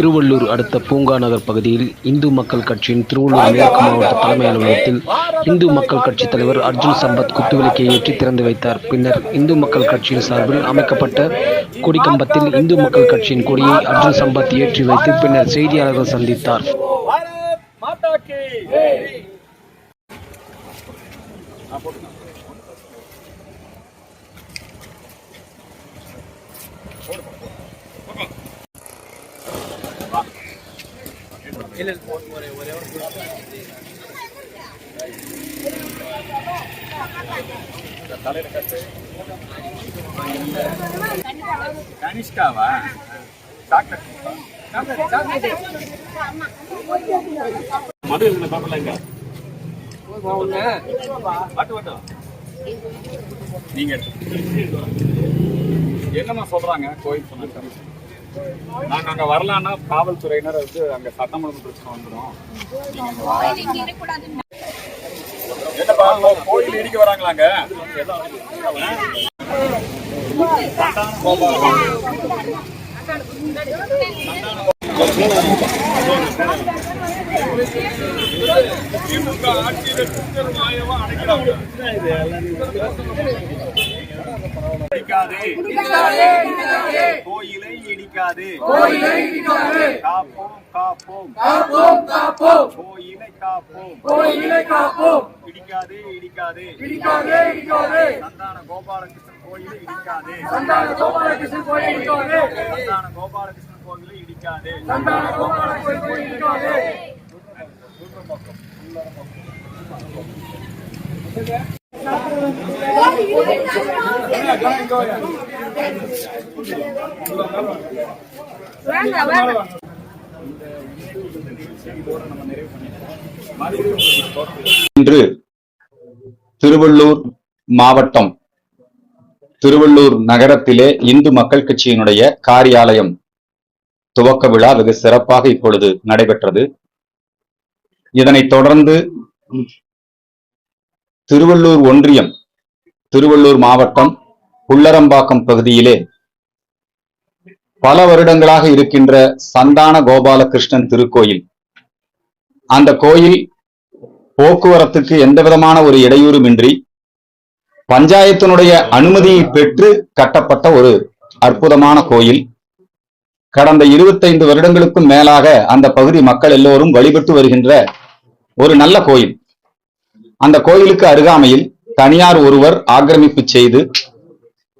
திருவள்ளூர் அடுத்த பூங்கா நகர் பகுதியில் இந்து மக்கள் கட்சியின் திருவள்ளூர் மேற்கு மாவட்ட தலைமை அலுவலகத்தில் இந்து மக்கள் கட்சி தலைவர் அர்ஜுன் சம்பத் குத்துவிளக்கை ஏற்றி திறந்து வைத்தார். பின்னர் இந்து மக்கள் கட்சியின் சார்பில் அமைக்கப்பட்ட கொடிக்கம்பத்தில் இந்து மக்கள் கட்சியின் கொடியை அர்ஜுன் சம்பத் ஏற்றி வைத்து பின்னர் செய்தியாளர்கள் சந்தித்தார். பாரத் மாதா கி கனிஷ்காவா சாக்லேட். மது இதுல பாப்பல எங்க வாட்டு வாட்டு. நீங்க. என்னம்மா சொல்றாங்க? கோயில் சொன்னாங்க நாங்க அங்க வரலான்னா காவல்துறையினர் வந்து அங்க சட்டம் ஒழுங்கு பிரச்சனை வந்துடும் என்னப்பா கோயில் இடிக்க வராங்களாங்க? திமுக ஆட்சியில அடைக்கிறாங்க. இடிக்காதே. கோயிலை இடிக்காதே. காப்போம் காப்போம். கோயிலை காப்போம். இடிக்காதே இடிக்காதே. சந்தான கோபாலகிருஷ்ணன் கோயிலை இடிக்காதே. சந்தான கோபாலகிருஷ்ணன் கோயிலை இடிக்காதே. இன்று திருவள்ளூர் மாவட்டம் திருவள்ளூர் நகரத்திலே இந்து மக்கள் கட்சியினுடைய காரியாலயம் துவக்க விழா வெகு சிறப்பாக இப்பொழுது நடைபெற்றது. இதனைத் தொடர்ந்து திருவள்ளூர் ஒன்றியம் திருவள்ளூர் மாவட்டம் புள்ளரம்பாக்கம் பகுதியிலே பல வருடங்களாக இருக்கின்ற சந்தான கோபாலகிருஷ்ணன் திருக்கோயில். அந்த கோயில் போக்குவரத்துக்கு எந்த விதமான ஒரு இடையூறுமின்றி பஞ்சாயத்தினுடைய அனுமதியை பெற்று கட்டப்பட்ட ஒரு அற்புதமான கோயில். கடந்த இருபத்தைந்து வருடங்களுக்கும் மேலாக அந்த பகுதி மக்கள் எல்லோரும் வழிபட்டு வருகின்ற ஒரு நல்ல கோயில். அந்த கோயிலுக்கு அருகாமையில் தனியார் ஒருவர் ஆக்கிரமிப்பு செய்து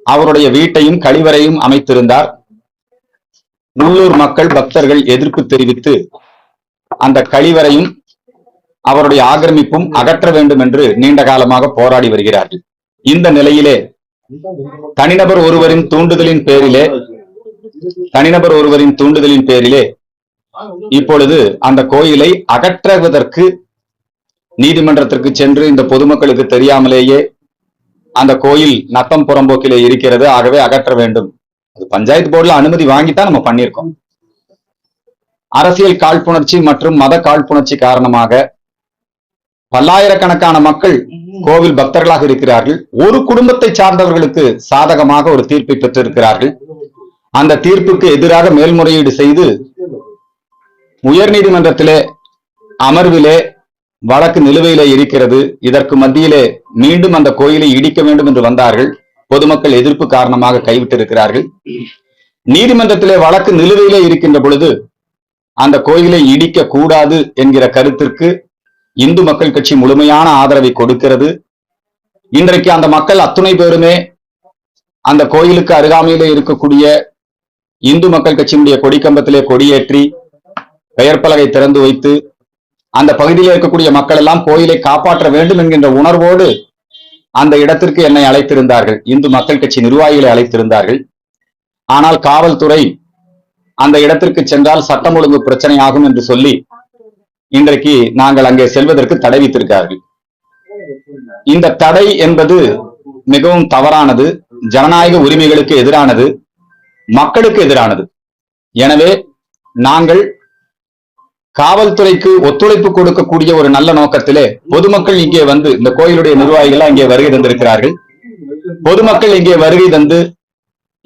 அவருடைய வீட்டையும் கழிவறையும் அமைத்திருந்தார். உள்ளூர் மக்கள் பக்தர்கள் எதிர்ப்பு தெரிவித்து அந்த கழிவறையும் அவருடைய ஆக்கிரமிப்பும் அகற்ற வேண்டும் என்று நீண்ட காலமாக போராடி வருகிறார்கள். இந்த நிலையிலே தனிநபர் ஒருவரின் தூண்டுதலின் பேரிலே தனிநபர் ஒருவரின் தூண்டுதலின் பேரிலே இப்பொழுது அந்த கோயிலை அகற்றுவதற்கு நீதிமன்றத்திற்கு சென்று இந்த பொதுமக்களுக்கு தெரியாமலேயே அந்த கோயில் நத்தம் புறம்போக்கிலே இருக்கிறது. ஆகவே அகற்ற வேண்டும். அது பஞ்சாயத்து போர்டுல அனுமதி வாங்கித்தான் நம்ம பண்ணியிருக்கோம். அரசியல் காழ்ப்புணர்ச்சி மற்றும் மத காழ்ப்புணர்ச்சி காரணமாக பல்லாயிரக்கணக்கான மக்கள் கோவில் பக்தர்களாக இருக்கிறார்கள். ஒரு குடும்பத்தை சார்ந்தவர்களுக்கு சாதகமாக ஒரு தீர்ப்பை பெற்றிருக்கிறார்கள். அந்த தீர்ப்புக்கு எதிராக மேல்முறையீடு செய்து உயர்நீதிமன்றத்திலே அமர்விலே வழக்கு நிலுவையிலே இருக்கிறது. இதற்கு மத்தியிலே மீண்டும் அந்த கோயிலை இடிக்க வேண்டும் என்று வந்தார்கள். பொதுமக்கள் எதிர்ப்பு காரணமாக கைவிட்டிருக்கிறார்கள். நீதிமன்றத்திலே வழக்கு நிலுவையிலே இருக்கின்ற பொழுது அந்த கோயிலை இடிக்க கூடாது என்கிற கருத்திற்கு இந்து மக்கள் கட்சி முழுமையான ஆதரவை கொடுக்கிறது. இன்றைக்கு அந்த மக்கள் அத்துணை பேருமே அந்த கோயிலுக்கு அருகாமையிலே இருக்கக்கூடிய இந்து மக்கள் கட்சியினுடைய கொடிக்கம்பத்திலே கொடியேற்றி பெயர் பலகை திறந்து வைத்து அந்த பகுதியில் இருக்கக்கூடிய மக்கள் எல்லாம் கோயிலை காப்பாற்ற வேண்டும் என்கின்ற உணர்வோடு அந்த இடத்திற்கு என்னை அழைத்திருந்தார்கள். இந்து மக்கள் கட்சி நிர்வாகிகளை அழைத்திருந்தார்கள். ஆனால் காவல்துறை அந்த இடத்திற்கு சென்றால் சட்டம் ஒழுங்கு பிரச்சனை ஆகும் என்று சொல்லி இன்றைக்கு நாங்கள் அங்கே செல்வதற்கு தடை வித்திருக்கிறார்கள் இந்த தடை என்பது மிகவும் தவறானது ஜனநாயக உரிமைகளுக்கு எதிரானது மக்களுக்கு எதிரானது. எனவே நாங்கள் காவல்துறைக்கு ஒத்துழைப்பு கொடுக்கக்கூடிய ஒரு நல்ல நோக்கத்திலே பொதுமக்கள் இங்கே வந்து இந்த கோயிலுடைய நிர்வாகிகள் இங்கே வருகை தந்திருக்கிறார்கள். பொதுமக்கள் இங்கே வருகை தந்து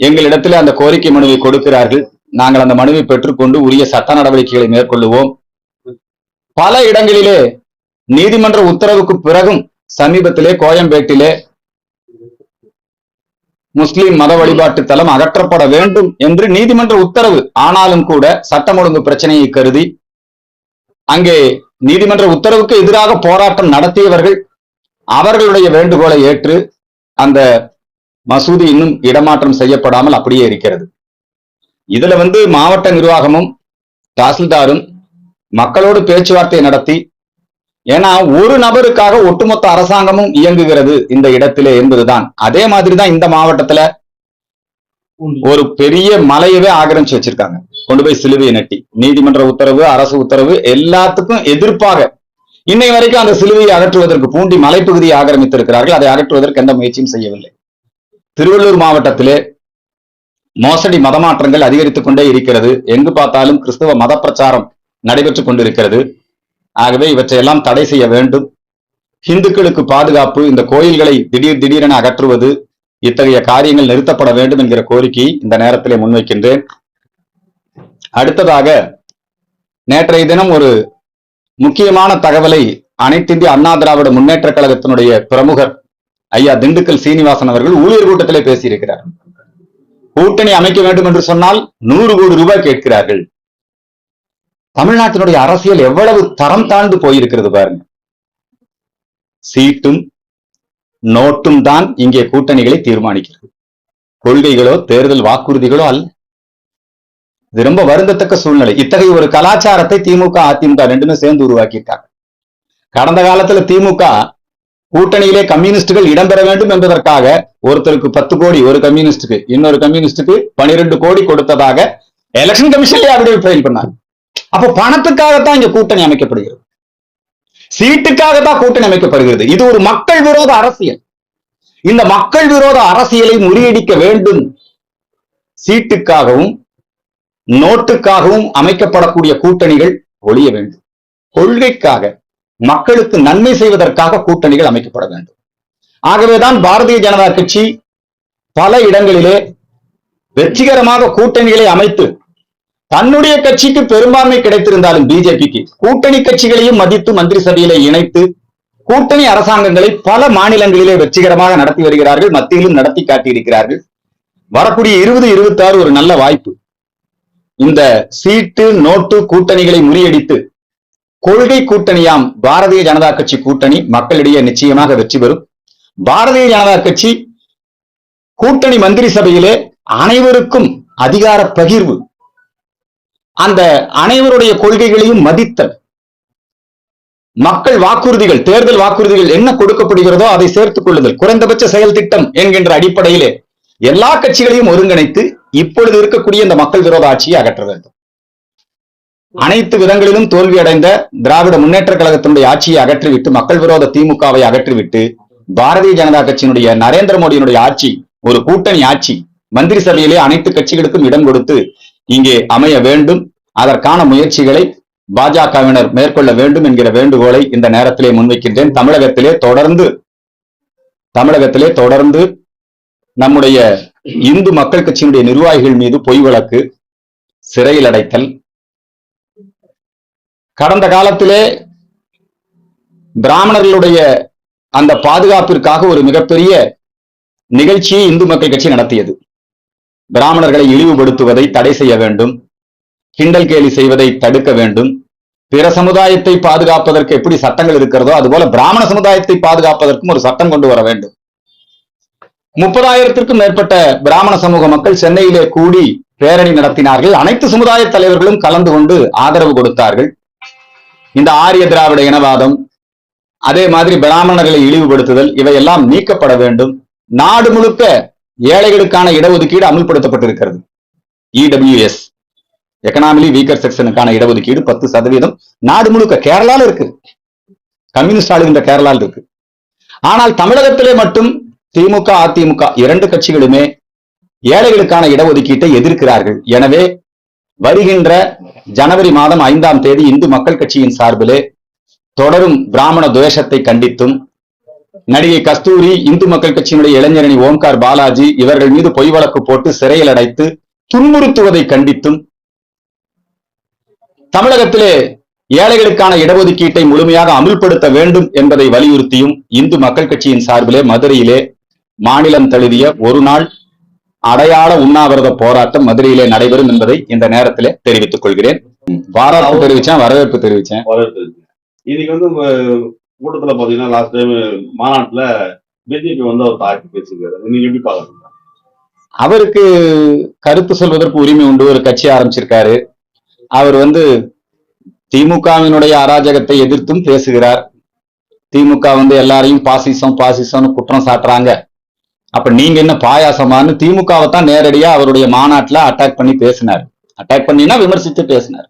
எங்களிடத்தில் அந்த கோரிக்கை மனுவை கொடுக்கிறார்கள். நாங்கள் அந்த மனுவை பெற்றுக்கொண்டு உரிய சட்ட நடவடிக்கைகளை மேற்கொள்ளுவோம். பல இடங்களிலே நீதிமன்ற உத்தரவுக்கு பிறகும் சமீபத்திலே கோயம்பேட்டிலே முஸ்லிம் மத வழிபாட்டு தலம் அகற்றப்பட வேண்டும் என்று நீதிமன்ற உத்தரவு. ஆனாலும் கூட சட்டம் ஒழுங்கு பிரச்சனையை கருதி அங்கே நீதிமன்ற உத்தரவுக்கு எதிராக போராட்டம் நடத்தியவர்கள் அவர்களுடைய வேண்டுகோளை ஏற்று அந்த மசூதி இன்னும் இடமாற்றம் செய்யப்படாமல் அப்படியே இருக்கிறது. இதுல வந்து மாவட்ட நிர்வாகமும் தாசில்தாரும் மக்களோடு பேச்சுவார்த்தை நடத்தி ஏன்னா ஒரு நபருக்காக ஒட்டுமொத்த அரசாங்கமும் இயங்குகிறது இந்த இடத்திலே என்பதுதான். அதே மாதிரி தான் இந்த மாவட்டத்துல ஒரு பெரிய மலையவே ஆக்கிரமிச்சு வச்சிருக்காங்க. கொண்டு போய் சிலுவையை நட்டி. நீதிமன்ற உத்தரவு அரசு உத்தரவு எல்லாத்துக்கும் எதிர்ப்பாக இன்னை வரைக்கும் அந்த சிலுவையை அகற்றுவதற்கு பூண்டி மலைப்பகுதியை ஆக்கிரமித்திருக்கிறார்கள். அதை அகற்றுவதற்கு எந்த முயற்சியும் செய்யவில்லை. திருவள்ளூர் மாவட்டத்திலே மோசடி மதமாற்றங்கள் அதிகரித்துக் கொண்டே இருக்கிறது. எங்கு பார்த்தாலும் கிறிஸ்தவ மத பிரச்சாரம் நடைபெற்றுக் கொண்டிருக்கிறது. ஆகவே இவற்றையெல்லாம் தடை செய்ய வேண்டும். இந்துக்களுக்கு பாதுகாப்பு இந்த கோயில்களை திடீர் திடீரென அகற்றுவது இத்தகைய காரியங்கள் நிறுத்தப்பட வேண்டும் என்கிற கோரிக்கையை இந்த நேரத்திலே முன்வைக்கின்றேன். அடுத்ததாக நேற்றைய தினம் ஒரு முக்கியமான தகவலை அனைத்திந்திய அண்ணா திராவிட முன்னேற்ற கழகத்தினுடைய பிரமுகர் ஐயா திண்டுக்கல் சீனிவாசன் அவர்கள் ஊழியர் கூட்டத்திலே பேசியிருக்கிறார். கூட்டணி அமைக்க வேண்டும் என்று சொன்னால் நூறு கோடி ரூபாய் கேட்கிறார்கள். தமிழ்நாட்டினுடைய அரசியல் எவ்வளவு தரம் தாழ்ந்து போயிருக்கிறது பாருங்க. சீட்டும் நோட்டும் தான் இங்கே கூட்டணிகளை தீர்மானிக்கிறது. கொள்கைகளோ தேர்தல் வாக்குறுதிகளோ அல்ல. இது ரொம்ப வருந்தத்தக்க சூழ்நிலை. இத்தகைய ஒரு கலாச்சாரத்தை திமுக அதிமுக ரெண்டுமே சேர்ந்து உருவாக்கியிருக்காங்க. கடந்த காலத்துல திமுக கூட்டணியிலே கம்யூனிஸ்டுகள் இடம்பெற வேண்டும் என்பதற்காக ஒருத்தருக்கு பத்து கோடி ஒரு கம்யூனிஸ்டுக்கு இன்னொரு கம்யூனிஸ்டுக்கு பனிரெண்டு கோடி கொடுத்ததாக எலெக்ஷன் கமிஷன்லயே அப்படி ஃபைல் பண்ணாங்க. அப்ப பணத்துக்காகத்தான் இங்க கூட்டணி அமைக்கப்படுகிறது. சீட்டுக்காகத்தான் கூட்டணி அமைக்கப்படுகிறது. இது ஒரு மக்கள் விரோத அரசியல். இந்த மக்கள் விரோத அரசியலை முறியடிக்க வேண்டும். சீட்டுக்காகவும் நோட்டுக்காகவும் அமைக்கப்படக்கூடிய கூட்டணிகள் ஒழிய வேண்டும். கொள்கைக்காக மக்களுக்கு நன்மை செய்வதற்காக கூட்டணிகள் அமைக்கப்பட வேண்டும். ஆகவேதான் பாரதிய ஜனதா கட்சி பல இடங்களிலே வெற்றிகரமாக கூட்டணிகளை அமைத்து தன்னுடைய கட்சிக்கு பெரும்பான்மை கிடைத்திருந்தாலும் பிஜேபிக்கு கூட்டணி கட்சிகளையும் மதித்து மந்திரி சபையிலே இணைத்து கூட்டணி அரசாங்கங்களை பல மாநிலங்களிலே வெற்றிகரமாக நடத்தி வருகிறார்கள் மத்தியிலும் நடத்தி காட்டியிருக்கிறார்கள். வரக்கூடிய இருபது இருபத்தாறு ஒரு நல்ல வாய்ப்பு. இந்த சீட்டு நோட்டு கூட்டணிகளை முறியடித்து கொள்கை கூட்டணியாம் பாரதிய ஜனதா கட்சி கூட்டணி மக்களிடையே நிச்சயமாக வெற்றி பெறும். பாரதிய ஜனதா கட்சி கூட்டணி மந்திரி சபையிலே அனைவருக்கும் அதிகார பகிர்வு. அந்த அனைவருடைய கொள்கைகளையும் மதித்தல். மக்கள் வாக்குறுதிகள் தேர்தல் வாக்குறுதிகள் என்ன கொடுக்கப்படுகிறதோ அதை சேர்த்துக் கொள்ளுதல். குறைந்தபட்ச செயல் திட்டம் என்கின்ற அடிப்படையிலே எல்லா கட்சிகளையும் ஒருங்கிணைத்து இப்பொழுது இருக்கக்கூடிய இந்த மக்கள் விரோத ஆட்சியை அகற்ற வேண்டும். அனைத்து விதங்களிலும் தோல்வி அடைந்த திராவிட முன்னேற்ற கழகத்தினுடைய ஆட்சியை அகற்றிவிட்டு மக்கள் விரோத திமுகவை அகற்றிவிட்டு பாரதிய ஜனதா கட்சியினுடைய நரேந்திர மோடியினுடைய ஆட்சி ஒரு கூட்டணி ஆட்சி மந்திரி சபையிலே அனைத்து கட்சிகளுக்கும் இடம் கொடுத்து இங்கே அமைய வேண்டும். அதற்கான முயற்சிகளை பாஜகவினர் மேற்கொள்ள வேண்டும் என்கிற வேண்டுகோளை இந்த நேரத்திலே முன்வைக்கின்றேன். தமிழகத்திலே தொடர்ந்து தமிழகத்திலே தொடர்ந்து நம்முடைய இந்து மக்கள் கட்சியினுடைய நிர்வாகிகள் மீது பொய் வழக்கு சிறையில் அடைத்தல். கடந்த காலத்திலே பிராமணர்களுடைய அந்த பாதுகாப்பிற்காக ஒரு மிகப்பெரிய நிகழ்ச்சியை இந்து மக்கள் கட்சி நடத்தியது. பிராமணர்களை இழிவுபடுத்துவதை தடை செய்ய வேண்டும் கிண்டல் கேலி செய்வதை தடுக்க வேண்டும். பிற சமுதாயத்தை பாதுகாப்பதற்கு எப்படி சட்டங்கள் இருக்கிறதோ அதுபோல பிராமண சமுதாயத்தை பாதுகாப்பதற்கும் ஒரு சட்டம் கொண்டு வர வேண்டும். முப்பதாயிரத்திற்கும் மேற்பட்ட பிராமண சமூக மக்கள் சென்னையிலே கூடி பேரணி நடத்தினார்கள். அனைத்து சமுதாய தலைவர்களும் கலந்து கொண்டு ஆதரவு கொடுத்தார்கள். இந்த ஆரிய திராவிட இனவாதம் அதே மாதிரி பிராமணர்களை இழிவுபடுத்துதல் இவையெல்லாம் நீக்கப்பட வேண்டும். நாடு முழுக்க ஏழைகளுக்கான இடஒதுக்கீடு அமுல்படுத்தப்பட்டிருக்கிறது. இடபிள்யூஎஸ் எக்கனாமிலி வீக்கர் செக்ஷனுக்கான இடஒதுக்கீடு பத்து சதவீதம். நாடு முழுக்க கேரளால இருக்கு. கம்யூனிஸ்ட் ஆளுகின்ற கேரளால இருக்கு. ஆனால் தமிழகத்திலே மட்டும் திமுக அதிமுக இரண்டு கட்சிகளுமே ஏழைகளுக்கான இடஒதுக்கீட்டை எதிர்க்கிறார்கள். எனவே வருகின்ற ஜனவரி மாதம் ஐந்தாம் தேதி இந்து மக்கள் கட்சியின் சார்பிலே தொடரும் பிராமண துவேஷத்தை கண்டித்தும் நடிகை கஸ்தூரி இந்து மக்கள் கட்சியினுடைய இளைஞரணி ஓம்கார் பாலாஜி இவர்கள் மீது பொய் வழக்கு போட்டு சிறையில் அடைத்து துன்புறுத்துவதை கண்டித்தும் தமிழகத்திலே ஏழைகளுக்கான இடஒதுக்கீட்டை முழுமையாக அமுல்படுத்த வேண்டும் என்பதை வலியுறுத்தியும் இந்து மக்கள் கட்சியின் சார்பிலே மதுரையிலே மாநிலம் தழுவிய ஒரு நாள் அடையாள உண்ணாவிரத போராட்டம் மதுரையிலே நடைபெறும் என்பதை இந்த நேரத்திலே தெரிவித்துக் கொள்கிறேன். பாராட்டு தெரிவிச்சேன் வரவேற்பு தெரிவிச்சேன். இன்னைக்கு வந்து கூட்டத்துல பாத்தீங்கன்னா லாஸ்ட் டைம் மாநாட்டுல பிஜேபி வந்து அவர் தாக்கி பேசியிருக்காரு. நீங்க எப்படி பாக்குறீங்க அவருக்கு கருத்து சொல்வதற்கு உரிமை உண்டு. ஒரு கட்சி ஆரம்பிச்சிருக்காரு. அவர் வந்து திமுகவினுடைய அராஜகத்தை எதிர்த்தும் பேசுகிறார். திமுக வந்து எல்லாரையும் பாசிசம் பாசிசம்னு குற்றம் சாட்டுறாங்க. அப்ப நீங்க என்ன பாயாசமான்னு திமுகவை தான் நேரடியா அவருடைய மாநாட்டுல அட்டாக் பண்ணி பேசினார். அட்டாக் பண்ணினா விமர்சித்து பேசினார்.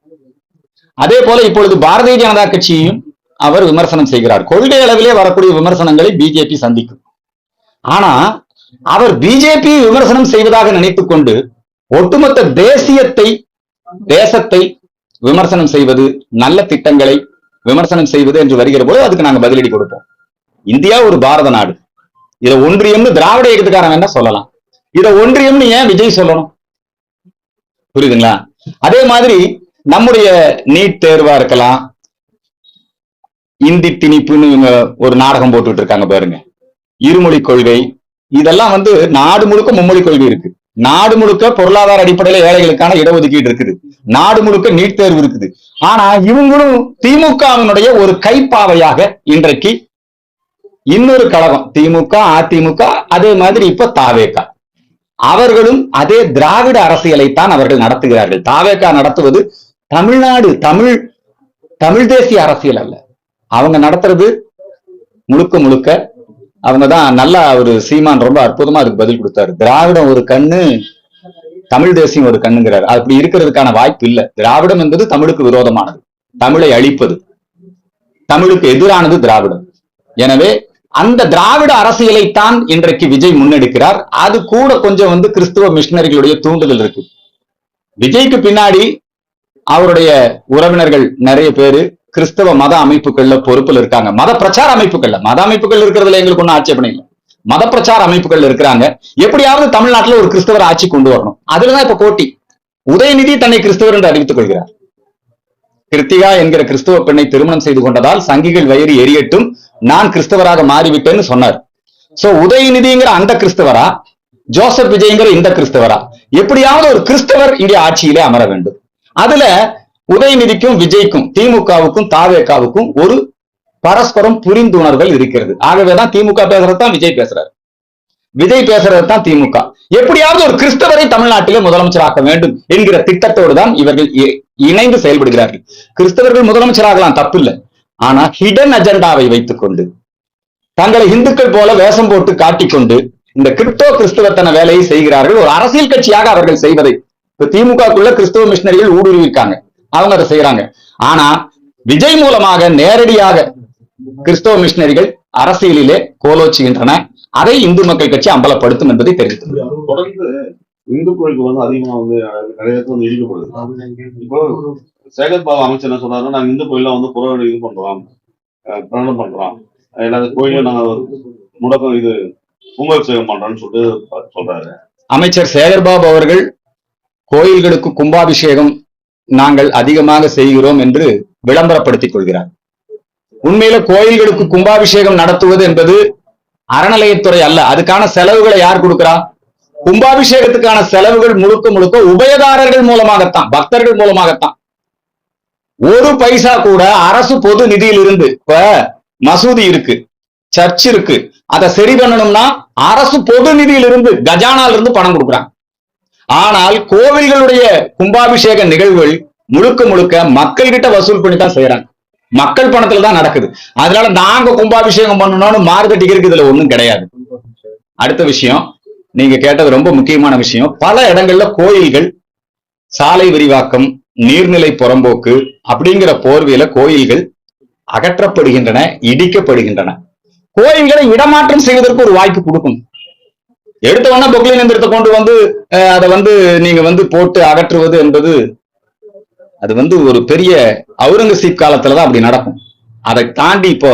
அதே போல இப்பொழுது பாரதிய ஜனதா கட்சியையும் அவர் விமர்சனம் செய்கிறார். கொள்கை அளவிலே வரக்கூடிய விமர்சனங்களை பிஜேபி சந்திக்கும். ஆனா அவர் பிஜேபி விமர்சனம் செய்வதாக நினைத்துக் கொண்டு ஒட்டுமொத்த தேசியத்தை தேசத்தை விமர்சனம் செய்வது நல்ல திட்டங்களை விமர்சனம் செய்வது என்று வருகிற போது அதுக்கு நாங்க பதிலடி கொடுப்போம். இந்தியா ஒரு பாரத நாடு. இதை ஒன்றியம்னு திராவிட இயக்கத்துக்காரன் என்ன சொல்லலாம். இதை ஒன்றியம்னு ஏன் விஜய் சொல்லணும்? புரியுதுங்களா? அதே மாதிரி நம்முடைய நீட் தேர்வா இருக்கலாம். இந்தி திணிப்புன்னு இவங்க ஒரு நாடகம் போட்டுட்டு இருக்காங்க பாருங்க. இருமொழி கொள்கை. இதெல்லாம் வந்து நாடு முழுக்க மும்மொழி கொள்கை இருக்கு. நாடு முழுக்க பொருளாதார அடிப்படையில ஏழைகளுக்கான இடஒதுக்கீடு இருக்குது. நாடு முழுக்க நீட் தேர்வு இருக்குது. ஆனா இவங்களும் திமுகவினுடைய ஒரு கைப்பாவையாக இன்றைக்கு இன்னொரு கழகம் திமுக அதிமுக அதே மாதிரி இப்ப தாவேகா அவர்களும் அதே திராவிட அரசியலைத்தான் அவர்கள் நடத்துகிறார்கள். தாவேகா நடத்துவது தமிழ்நாடு தமிழ் தமிழ் தேசிய அரசியல் அல்ல. அவங்க நடத்துறது முழுக்க முழுக்க அவங்க தான் நல்லா ஒரு சீமான் ரொம்ப அற்புதமா அதுக்கு பதில் கொடுத்தாரு. திராவிடம் ஒரு கண்ணு தமிழ் தேசியம் ஒரு கண்ணுங்கிறார். அப்படி இருக்கிறதுக்கான வாய்ப்பு இல்ல. திராவிடம் என்பது தமிழுக்கு விரோதமானது. தமிழை அழிப்பது. தமிழுக்கு எதிரானது திராவிடம். எனவே அந்த திராவிட அரசியலைத்தான் இன்றைக்கு விஜய் முன்னெடுக்கிறார். அது கூட கொஞ்சம் வந்து கிறிஸ்துவ மிஷினரிகளுடைய தூண்டுதல் இருக்கு. விஜய்க்கு பின்னாடி அவருடைய உறவினர்கள் நிறைய பேரு கிறிஸ்தவ மத அமைப்புகள்ல பொறுப்பில் இருக்காங்க. மத பிரச்சார அமைப்புகள்ல மத அமைப்புகள் இருக்கிறதுல எங்களுக்கு ஒன்றும் ஆட்சேபனை இல்லை. மத பிரச்சார அமைப்புகள் இருக்கிறாங்க. எப்படியாவது தமிழ்நாட்டுல ஒரு கிறிஸ்தவர் ஆட்சி கொண்டு வரணும். அதுலதான் இப்ப போட்டி. உதயநிதி தன்னை கிறிஸ்தவர் என்று அறிவித்துக் கொள்கிறார். கிருத்திகா என்கிற கிறிஸ்தவ பெண்ணை திருமணம் செய்து கொண்டதால் சங்கிகள் வயிறு எரியட்டும். நான் கிறிஸ்தவராக மாறிவிட்டேன்னு சொன்னார். சோ உதயநிதிங்கிற அந்த கிறிஸ்தவரா? ஜோசப் விஜய்ங்கிற இந்த கிறிஸ்தவரா? எப்படியாவது ஒரு கிறிஸ்தவர் இங்கே ஆட்சியிலே அமர வேண்டும். அதுல உதயநிதிக்கும் விஜய்க்கும் திமுகவுக்கும் தாவேகாவுக்கும் ஒரு பரஸ்பரம் புரிந்துணர்தல் இருக்கிறது. ஆகவேதான் திமுக பேசுறது தான் விஜய் பேசுறாரு. விஜய் பேசுறது தான் திமுக. எப்படியாவது ஒரு கிறிஸ்தவரை தமிழ்நாட்டிலே முதலமைச்சராக்க வேண்டும் என்கிற திட்டத்தோடு தான் இவர்கள் இ- இணைந்து செயல்படுகிறார்கள். கிறிஸ்தவர்கள் முதலமைச்சராகலாம் தப்பு இல்லை ஆனா ஹிடன் அஜெண்டாவை வைத்துக்கொண்டு தங்களை இந்துக்கள் போல வேஷம் போட்டு காட்டிக்கொண்டு இந்த கிறிஸ்தவ கிறிஸ்தவத்தன வேலையை செய்கிறார்கள். ஒரு அரசியல் கட்சியாக அவர்கள் செய்வதை இப்ப திமுகக்குள்ள கிறிஸ்தவ மிஷினரிகள் ஊடுருவிருக்காங்க அவங்க அதை செய்யறாங்க. ஆனா விஜய் மூலமாக நேரடியாக கிறிஸ்தவ மிஷினரிகள் அரசியலிலே கோலோச்சுகின்றன. அதை இந்து மக்கள் கட்சி அம்பலப்படுத்தும் என்பதை தெரிவித்தது தொடர்ந்து இந்து கோயிலுக்கு வந்து அதிகமா வந்து நிறைய வந்து சேகர் பாபு அமைச்சர் என்ன சொல்றாருன்னா நாங்க இந்து கோயில வந்து புற இது பண்றோம். பிரணம் பண்றோம். எல்லா கோயிலையும் நாங்க முடக்கம் இது கும்பாபிஷேகம் பண்றோம்னு சொல்லிட்டு சொல்றாரு. அமைச்சர் சேகர்பாபு அவர்கள் கோயில்களுக்கு கும்பாபிஷேகம் நாங்கள் அதிகமாக செய்கிறோம் என்று விளம்பரப்படுத்திக் கொள்கிறார். உண்மையில கோயில்களுக்கு கும்பாபிஷேகம் நடத்துவது என்பது அறநிலையத்துறை அல்ல. அதுக்கான செலவுகளை யார் கொடுக்கிறா? கும்பாபிஷேகத்துக்கான செலவுகள் முழுக்க முழுக்க உபயதாரர்கள் மூலமாகத்தான் பக்தர்கள் மூலமாகத்தான். ஒரு பைசா கூட அரசு பொது நிதியில் இருந்து இப்ப மசூதி இருக்கு சர்ச் இருக்கு. அதை சரி பண்ணணும்னா அரசு பொது நிதியிலிருந்து கஜானால இருந்து பணம் கொடுக்குறாங்க. ஆனால் கோவில்களுடைய கும்பாபிஷேக நிகழ்வுகள் முழுக்க முழுக்க மக்கள் கிட்ட வசூல் பண்ணி தான் செய்யறாங்க. மக்கள் பணத்துல தான் நடக்குது. அதனால நாங்க கும்பாபிஷேகம் பண்ணணும்னு மார்க்கெட் இருக்கு இதுல ஒண்ணும் கிடையாது. அடுத்த விஷயம் நீங்க கேட்டது ரொம்ப முக்கியமான விஷயம். பல இடங்கள்ல கோயில்கள் சாலை விரிவாக்கம் நீர்நிலை புறம்போக்கு அப்படிங்கிற போர்வையில கோயில்கள் அகற்றப்படுகின்றன இடிக்கப்படுகின்றன. கோயில்களை இடமாற்றம் செய்வதற்கு ஒரு வாய்ப்பு கொடுக்கணும். எடுத்த உடனே பொக்லின் எந்திரத்தை கொண்டு வந்து அதை வந்து நீங்க வந்து போட்டு அகற்றுவது என்பது அது வந்து ஒரு பெரிய அவுரங்கசீப் காலத்துலதான் அப்படி நடக்கும். அதை தாண்டி இப்போ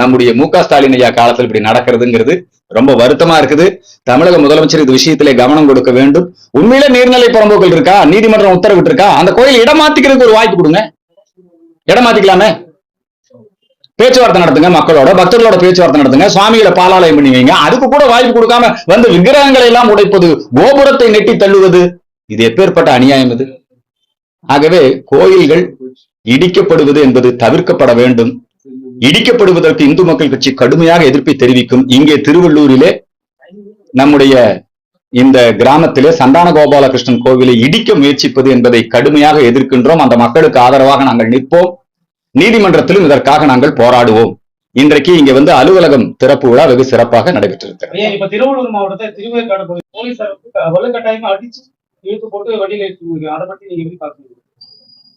நம்முடைய மு க ஸ்டாலின் ஐயா காலத்தில் இப்படி நடக்கிறதுங்கிறது ரொம்ப வருத்தமா இருக்குது. தமிழக முதலமைச்சர் இது விஷயத்திலே கவனம் கொடுக்க வேண்டும். உண்மையில நீர்நிலை புறம்போக்கள் இருக்கா? நீதிமன்றம் உத்தரவிட்டு இருக்கா அந்த கோயில் இடம் மாத்திக்கிறதுக்கு ஒரு வாய்ப்பு கொடுங்க. இடம் மாத்திக்கலாமே. பேச்சுவார்த்தை நடத்துங்க மக்களோட பக்தர்களோட பேச்சுவார்த்தை நடத்துங்க. சுவாமிகளை பாலாலயம் பண்ணி வைங்க. அதுக்கு கூட வாய்ப்பு கொடுக்காம வந்து விக்கிரகங்களை எல்லாம் உடைப்பது கோபுரத்தை நெட்டி தள்ளுவது. இது எப்பேற்பட்ட அநியாயம் இது? ஆகவே கோயில்கள் இடிக்கப்படுவது என்பது தவிர்க்கப்பட வேண்டும். இடிக்கப்படுவதற்கு இந்து மக்கள் கட்சி கடுமையாக எதிர்ப்பை தெரிவிக்கும் இங்கே திருவள்ளூரிலே நம்முடைய இந்த கிராமத்திலே சந்தான கோபாலகிருஷ்ணன் கோவிலை இடிக்க முயற்சிப்பது என்பதை கடுமையாக எதிர்க்கின்றோம். அந்த மக்களுக்கு ஆதரவாக நாங்கள் நிற்போம். நீதிமன்றத்திலும் இதற்காக நாங்கள் போராடுவோம். இன்றைக்கு இங்க வந்து அலுவலகம் திறப்பு விழா வெகு சிறப்பாக நடைபெற்றிருக்கிறது. திருவள்ளூர் மாவட்டத்தை திருவேற்காடு பகுதி போலீசார் வலுக்கட்டாயமா அடிச்சு இழுத்து போட்டு வண்டியில எடுத்து அதை பத்தி நீங்க எப்படி பாக்குறீங்க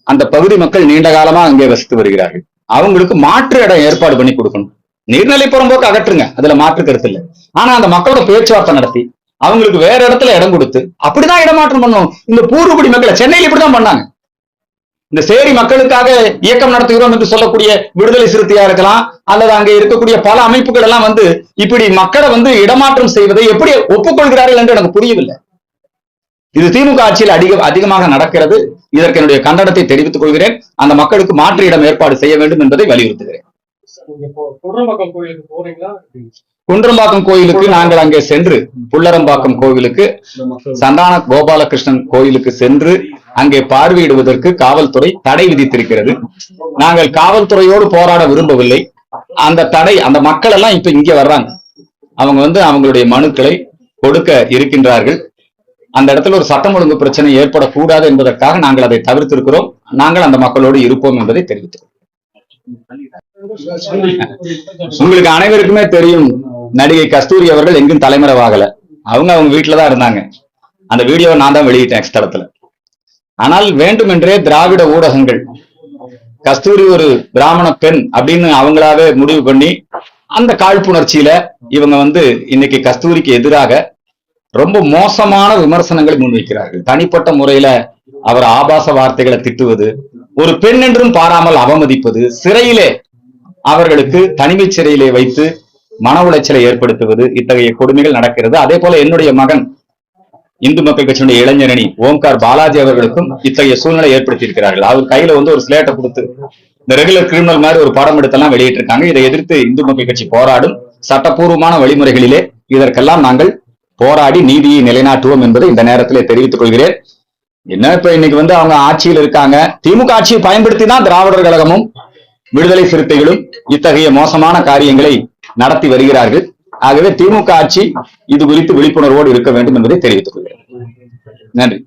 அந்த பகுதி மக்கள் நீண்ட காலமா அங்கே வசித்து வருகிறார்கள். அவங்களுக்கு மாற்று இடம் ஏற்பாடு பண்ணி கொடுக்கணும். நீர்நிலை புறம்போக்கு அகற்றுங்க அதுல மாற்று கருத்து இல்லை. ஆனா அந்த மக்களோட பேச்சுவார்த்தை நடத்தி அவங்களுக்கு வேற இடத்துல இடம் கொடுத்து அப்படிதான் இடமாற்றம் பண்ணணும் இந்த பூர்வகுடி மக்களை சென்னையில் இப்படிதான் பண்ணாங்க. இந்த சேரி மக்களுக்காக இயக்கம் நடத்துகிறோம் என்று சொல்லக்கூடிய விடுதலை சிறுத்தையா இருக்கலாம் அல்லது அங்கே இருக்கக்கூடிய பல அமைப்புகள் எல்லாம் வந்து இப்படி மக்களை வந்து இடமாற்றம் செய்வதை எப்படி ஒப்புக்கொள்கிறார்கள் என்று எனக்கு புரியவில்லை. இது திமுக ஆட்சியில் அதிக அதிகமாக நடக்கிறது. இதற்கு என்னுடைய கண்டனத்தை தெரிவித்துக் கொள்கிறேன். அந்த மக்களுக்கு மாற்று இடம் ஏற்பாடு செய்ய வேண்டும் என்பதை வலியுறுத்துகிறேன். குன்றம்பக்கம் கோயிலுக்கு போறீங்களா? குன்றம்பாக்கம் கோயிலுக்கு நாங்கள் அங்கே சென்று புல்லரம்பாக்கம் கோவிலுக்கு சந்தான கோபாலகிருஷ்ணன் கோயிலுக்கு சென்று அங்கே பார்வையிடுவதற்கு காவல்துறை தடை விதித்திருக்கிறது. நாங்கள் காவல்துறையோடு போராட விரும்பவில்லை. அந்த தடை அந்த மக்கள் எல்லாம் இப்ப இங்க வர்றாங்க. அவங்க வந்து அவங்களுடைய மனுக்களை கொடுக்க இருக்கின்றார்கள். அந்த இடத்துல ஒரு சட்டம் ஒழுங்கு பிரச்சனை ஏற்படக்கூடாது என்பதற்காக நாங்கள் அதை தவிர்த்திருக்கிறோம். நாங்கள் அந்த மக்களோடு இருப்போம் என்பதை தெரிவித்தோம் உங்களுக்கு அனைவருக்குமே தெரியும் நடிகை கஸ்தூரி அவர்கள் எங்கும் தலைமறைவாகல. அவங்க அவங்க வீட்டுலதான் இருந்தாங்க. அந்த வீடியோவை நான் தான் வெளியிட்டேன் இடத்துல. ஆனால் வேண்டுமென்றே திராவிட ஊடகங்கள் கஸ்தூரி ஒரு பிராமண பெண் அப்படின்னு அவங்களாவே முடிவு பண்ணி அந்த காழ்ப்புணர்ச்சியில இவங்க வந்து இன்னைக்கு கஸ்தூரிக்கு எதிராக ரொம்ப மோசமான விமர்சனங்களை முன்வைக்கிறார்கள். தனிப்பட்ட முறையில அவர் ஆபாச வார்த்தைகளை திட்டுவது ஒரு பெண் என்றும் பாராமல் அவமதிப்பது சிறையிலே அவர்களுக்கு தனிமை சிறையிலே வைத்து மன உளைச்சலை ஏற்படுத்துவது இத்தகைய கொடுமைகள் நடக்கிறது. அதே போல என்னுடைய மகன் இந்து மக்கள் கட்சியினுடைய இளைஞரணி ஓம்கார் பாலாஜி அவர்களுக்கும் இத்தகைய சூழ்நிலை ஏற்படுத்தி இருக்கிறார்கள் அவர் கையில வந்து ஒரு ஸ்லேட்டை கொடுத்து இந்த ரெகுலர் கிரிமினல் மாதிரி ஒரு படம் எடுத்தெல்லாம் வெளியிட்டிருக்காங்க. இதை எதிர்த்து இந்து மக்கள் கட்சி போராடும் சட்டப்பூர்வமான வழிமுறைகளிலே இதற்கெல்லாம் நாங்கள் போராடி நீதியை நிலைநாட்டுவோம் என்பதை இந்த நேரத்திலே தெரிவித்துக் கொள்கிறேன். என்ன இப்ப இன்னைக்கு வந்து அவங்க ஆட்சியில் இருக்காங்க? திமுக ஆட்சியை பயன்படுத்தி தான் திராவிடர் கழகமும் விடுதலை சிறுத்தைகளும் இத்தகைய மோசமான காரியங்களை நடத்தி வருகிறார்கள். ஆகவே திமுக ஆட்சி இது குறித்து விழிப்புணர்வோடு இருக்க வேண்டும் என்பதை தெரிவித்துக் கொள்கிறேன். நன்றி.